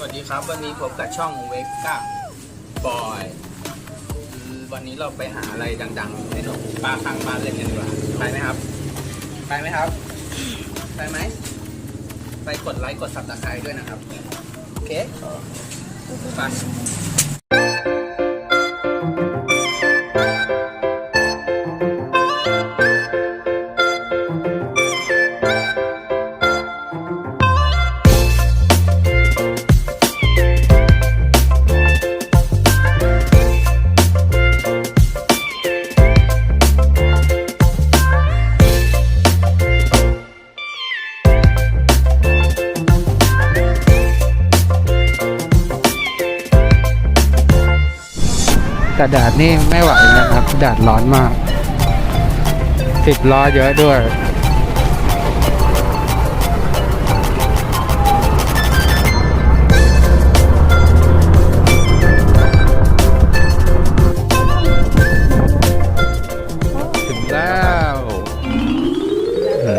สวัสดีครับ วันนี้พบกับช่องเวก้าบอยวันนี้เราไปหาอะไรดังๆให้หนูปลาข้งบ้านเล่นกันดีกว่าไปไหมครับ ไปไหมครับ ไปไหม ไปกดไลค์กดซับสไครต์ด้วยนะครับ โอเคไป แต่แดดนี่ไม่ไหวนะครับแดดร้อนมากสิบล้อเยอะด้วยถึงแล้วอื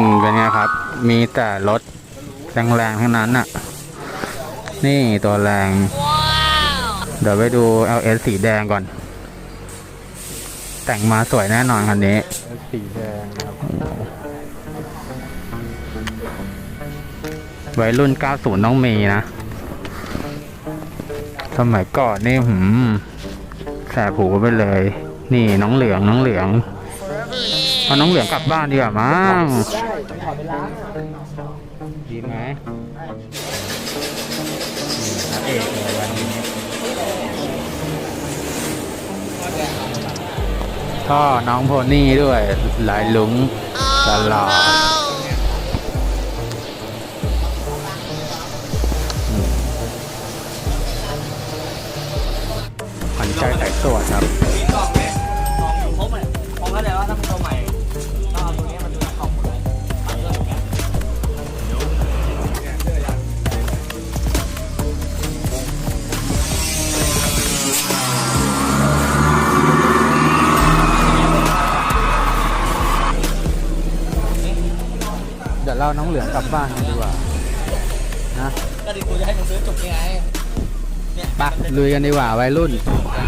มเป็นไงครับมีแต่รถแรงๆทั้งนั้นน่ะ นี่ตัวแรง เดี๋ยวไปดู LS สีแดงก่อน แต่งมาสวยแน่นอนคันนี้ สีแดงครับวัยรุ่น 90 ต้องมีนะ สมัยก่อนนี่หืมแสบหูไปเลย นี่น้องเหลืองน้องเหลืองเอาน้องเหลืองกลับบ้านดีกว่ามั้งดีไหมนี่พระเอกเลยวันนี้ ท่อน้องโพนี่ด้วยหลายหลุงตลอดขวัญใจแต่ตรวจครับ เดี๋ยวเราน้องเหลืองกลับบ้านกันดีกว่านะก็ดีกูจะให้มึงซื้อจุกยังไงเนี่ยไปะลุยกันดีกว่าวัยรุ่นไป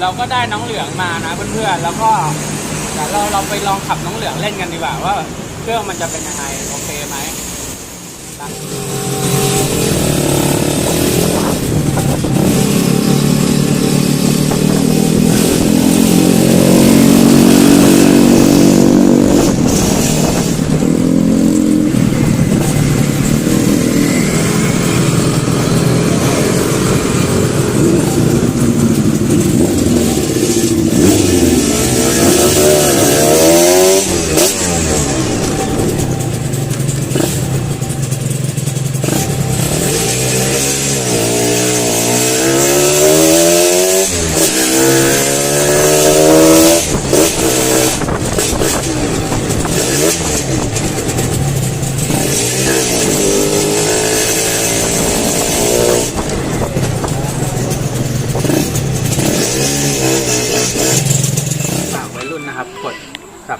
เราก็ได้น้องเหลืองมานะเพื่อนๆแล้วก็เดี๋ยวเราเราไปลองขับน้องเหลืองเล่นกันดีกว่าว่าเครื่องมันจะเป็นยังไงโอเคไหม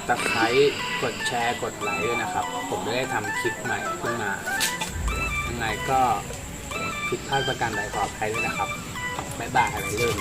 สับตะไคร้กดแชร์ กดไลค์ด้วยนะครับ ผมจะได้ทำคลิปใหม่ขึ้นมา ยังไงก็ผิดพลาดประการใดขออภัยด้วยนะครับ บ๊ายบายวัยรุ่น